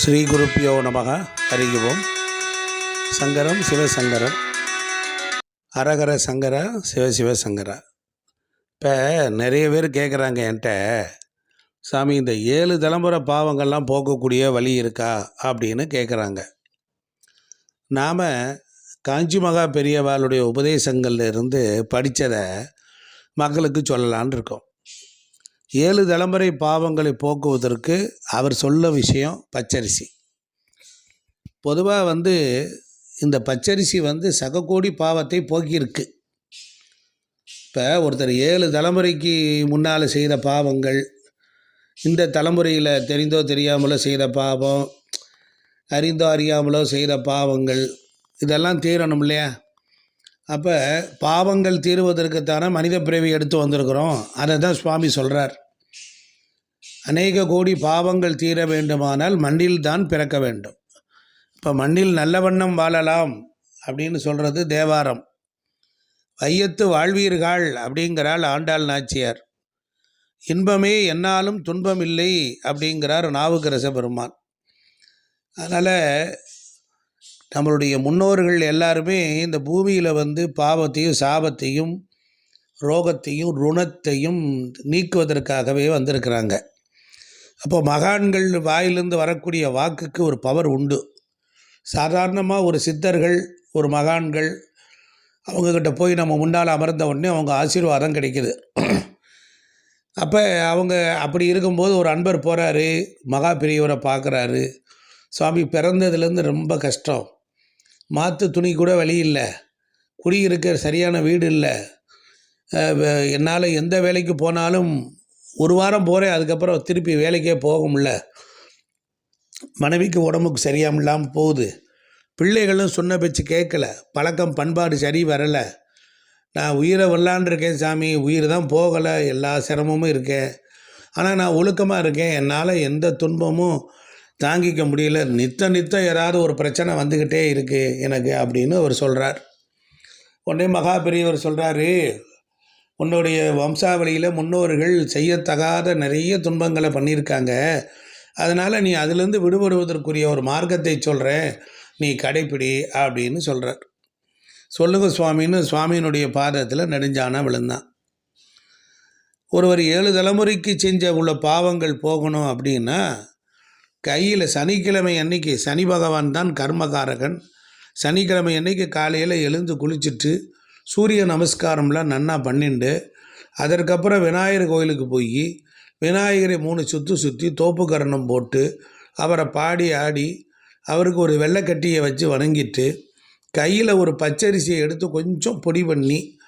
ஸ்ரீ குருப்பியோ நமக. அறிகுவோம். சங்கரம் சிவசங்கரம் அரகர சங்கர சிவசிவ சங்கர இப்போ நிறைய பேர் கேட்குறாங்க என்கிட்ட சாமி இந்த ஏழு தலைமுறை பாவங்கள்லாம் போக்கக்கூடிய வழி இருக்கா? அப்படின்னு கேட்குறாங்க நாம் காஞ்சி மகா பெரியவாளுடைய உபதேசங்கள்ல இருந்து படித்ததை மக்களுக்கு சொல்லலான்னு இருக்கோம். ஏழு தலைமுறை பாவங்களை போக்குவதற்கு அவர் சொல்ல விஷயம் பச்சரிசி. பொதுவாக வந்து இந்த பச்சரிசி வந்து சககோடி பாவத்தை போக்கியிருக்கு. இப்போ ஒருத்தர் ஏழு தலைமுறைக்கு முன்னால் செய்த பாவங்கள் இந்த தலைமுறையில் தெரிந்தோ தெரியாமலோ செய்த பாவம் அறிந்தோ அறியாமலோ செய்த பாவங்கள் இதெல்லாம் தீரணும் இல்லையா? அப்போ பாவங்கள் தீருவதற்குத்தான மனித பிறவி எடுத்து வந்திருக்கிறோம். அதை தான் சுவாமி சொல்கிறார் அநேக கோடி பாவங்கள் தீர வேண்டுமானால் மண்ணில் தான் பிறக்க வேண்டும். இப்போ மண்ணில் நல்ல வண்ணம் வாழலாம் அப்படின்னு சொல்கிறது தேவாரம். வையத்து வாழ்வீர்கள் அப்படிங்கிறாள் ஆண்டாள் நாச்சியார். இன்பமே என்னாலும் துன்பம் இல்லை அப்படிங்கிறார் நாவுக்கரச பெருமான். அதனால் நம்மளுடைய முன்னோர்கள் எல்லாருமே இந்த பூமியில் வந்து பாவத்தையும் சாபத்தையும் ரோகத்தையும் ருணத்தையும் நீக்குவதற்காகவே வந்திருக்கிறாங்க. அப்போ மகான்கள் வாயிலிருந்து வரக்கூடிய வாக்குக்கு ஒரு பவர் உண்டு. சாதாரணமாக ஒரு சித்தர்கள் ஒரு மகான்கள் அவங்கக்கிட்ட போய் நம்ம முன்னால் அமர்ந்த உடனே அவங்க ஆசீர்வாதம் கிடைக்கிது. அப்போ அவங்க அப்படி இருக்கும்போது ஒரு அன்பர் போகிறாரு மகா பெரியவரை பார்க்குறாரு. சுவாமி பிறந்ததுலேருந்து ரொம்ப கஷ்டம். மாற்று துணி கூட வழி இல்லை. குடியிருக்க சரியான வீடு இல்லை. என்னால் எந்த வேலைக்கு போனாலும் ஒரு வாரம் போகிறேன் அதுக்கப்புறம் திருப்பி வேலைக்கே போக முடில மனைவிக்கு உடம்புக்கு சரியாம இல்லாமல் போகுது. பிள்ளைகளும் சொன்ன பேச்சு கேட்கல. பழக்கம் பண்பாடு சரி வரலை. நான் உயிரை வரலான்ருக்கேன் சாமி. உயிர் தான் போகலை. எல்லா சிரமமும் இருக்கேன். ஆனால் நான் ஒழுக்கமாக இருக்கேன். என்னால் எந்த துன்பமும் தாங்கிக்க முடியல. நித்த நித்தம் ஏதாவது ஒரு பிரச்சனை வந்துக்கிட்டே இருக்குது எனக்கு அப்படின்னு அவர் சொல்கிறார் உடனே மகா பெரியவர் சொல்கிறாரு உன்னுடைய வம்சாவளியில் முன்னோர்கள் செய்யத்தகாத நிறைய துன்பங்களை பண்ணியிருக்காங்க. அதனால் நீ அதிலிருந்து விடுபடுவதற்குரிய ஒரு மார்க்கத்தை சொல்கிறேன் நீ கடைப்பிடி அப்படின்னு சொல்கிறார் சொல்லுங்க சுவாமின்னு சுவாமியினுடைய பாதத்தில் நெடுஞ்சானா விழுந்தான். ஒருவர் ஏழு தலைமுறைக்கு செஞ்ச உள்ள பாவங்கள் போகணும் அப்படின்னா கையில் சனிக்கிழமை அன்னைக்கு சனி பகவான் தான் கர்மகாரகன். சனிக்கிழமை அன்னைக்கு காலையில் எழுந்து குளிச்சுட்டு சூரிய நமஸ்காரம்லாம் நன்னா பண்ணிண்டு அதற்கப்புறம் விநாயகர் கோயிலுக்கு போய் விநாயகரை மூணு சுற்றி சுற்றி தோப்புக்கரணம் போட்டு அவரை பாடி ஆடி அவருக்கு ஒரு வெள்ளைக்கட்டியை வச்சு வணங்கிட்டு கையில் ஒரு பச்சரிசியை எடுத்து கொஞ்சம் பொடி பண்ணி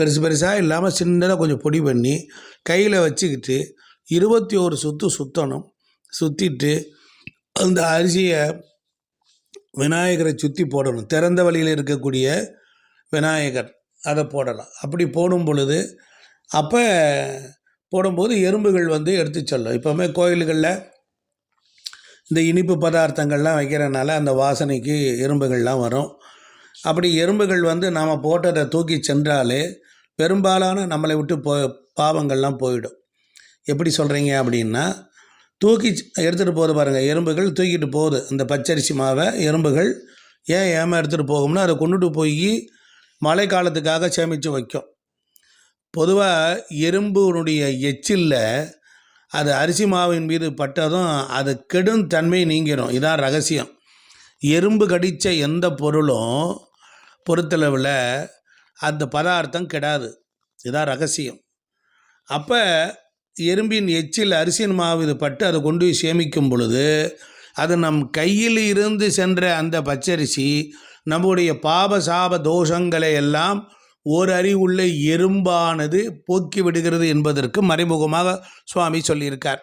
பெருசு பெருசாக இல்லாமல் சின்னதாக கொஞ்சம் பொடி பண்ணி கையில் வச்சுக்கிட்டு இருபத்தி ஒரு சுற்று சுற்றணும் சுற்றிட்டு அந்த அரிசியை விநாயகரை சுற்றி போடணும். திறந்த வழியில் இருக்கக்கூடிய விநாயகர். அதை போடலாம். அப்படி போடும் பொழுது அப்போ போடும்போது எறும்புகள் வந்து எடுத்து செல்லும். இப்போவுமே கோயில்களில் இந்த இனிப்பு பதார்த்தங்கள்லாம் வைக்கிறனால அந்த வாசனைக்கு எறும்புகள்லாம் வரும். அப்படி எறும்புகள் வந்து நாம் போட்டதை தூக்கி சென்றாலே பெரும்பாலான நம்மளை விட்டு போ பாவங்கள்லாம் போயிடும். எப்படி சொல்கிறீங்க அப்படின்னா தூக்கி எடுத்துகிட்டு போகுது பாருங்கள் எறும்புகள் தூக்கிட்டு போகுது. அந்த பச்சரிசி மாவை எறும்புகள் ஏன் ஏமா எடுத்துகிட்டு போகும்னா அதை கொண்டுட்டு போய் மழை காலத்துக்காக சேமித்து வைக்கும் பொதுவாக எறும்புனுடைய எச்சிலில் அது அரிசி மாவின் மீது பட்டதும் அது கெடும் தன்மை நீங்கிடும் இதான் ரகசியம். எறும்பு கடித்த எந்த பொருளும் பொறுத்தளவில் அந்த பதார்த்தம் கெடாது. இதான் ரகசியம். அப்போ எறும்பின் எச்சில் அரிசியின் மாவு இது பட்டு அதை கொண்டு போய் சேமிக்கும் பொழுது அது நம் கையில் இருந்து சென்ற அந்த பச்சரிசி நம்முடைய பாப சாப தோஷங்களை எல்லாம் ஒரு அறிவுள்ள எறும்பானது போக்கி விடுகிறது என்பதற்கு மறைமுகமாக சுவாமி சொல்லியிருக்கார்.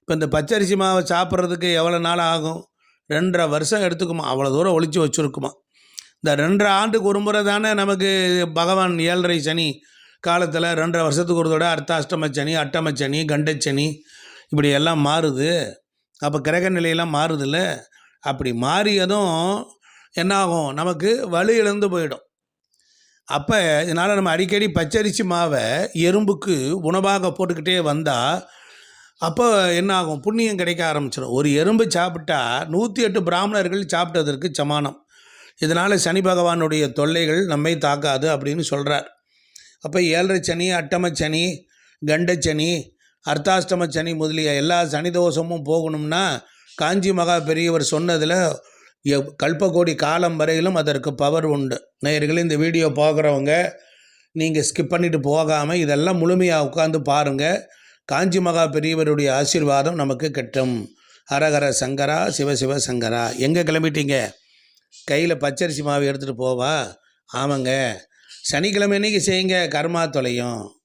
இப்போ இந்த பச்சரிசி மாவை சாப்பிட்றதுக்கு எவ்வளோ நாள் ஆகும்? ரெண்டரை வருஷம் எடுத்துக்குமா? அவ்வளோ தூரம் ஒழிச்சு வச்சுருக்குமா? இந்த ரெண்டரை ஆண்டுக்கு ஒரு முறை தானே நமக்கு பகவான் ஏழரை சனி காலத்தில் ரெண்டரை வருஷத்துக்கு ஒரு தடவை அர்த்தாஷ்டம சனி அட்டம சனி கண்டச்சனி இப்படி எல்லாம் மாறுது. அப்போ கிரக நிலையெல்லாம் மாறுதில்ல? அப்படி மாறியதும் என்னாகும்? நமக்கு வலு இழந்து போயிடும். அப்போ இதனால் நம்ம அடிக்கடி பச்சரிசி மாவை எறும்புக்கு உணவாக போட்டுக்கிட்டே வந்தால் அப்போ என்ன ஆகும் புண்ணியம் கிடைக்க ஆரம்பிச்சிடும் ஒரு எறும்பு சாப்பிட்டா நூற்றி எட்டு பிராமணர்கள் சாப்பிட்டதற்கு சமானம். இதனால் சனி பகவானுடைய தொல்லைகள் நம்மை தாக்காது அப்படின்னு சொல்கிறார் அப்போ ஏழரை சனி அட்டம சனி கண்டச்சனி அர்த்தாஷ்டம சனி முதலிய எல்லா சனி தோஷமும் போகணும்னா காஞ்சி மகா பெரியவர் சொன்னதில் கல்பகோடி காலம் வரையிலும் அதற்கு பவர் உண்டு. நேயர்கள் இந்த வீடியோ பார்க்குறவங்க நீங்கள் ஸ்கிப் பண்ணிட்டு போகாமல் இதெல்லாம் முழுமையாக உட்காந்து பாருங்கள் காஞ்சி மகா பெரியவருடைய ஆசீர்வாதம் நமக்கு கிட்டும். ஹரஹர சங்கரா சிவசிவ சங்கரா. எங்கே கிளம்பிட்டீங்க? கையில் பச்சரிசி மாவு எடுத்துகிட்டு போவா? ஆமாங்க. சனிக்கிழமை இன்றைக்கி செய்யுங்க? கர்மா தொலையும்.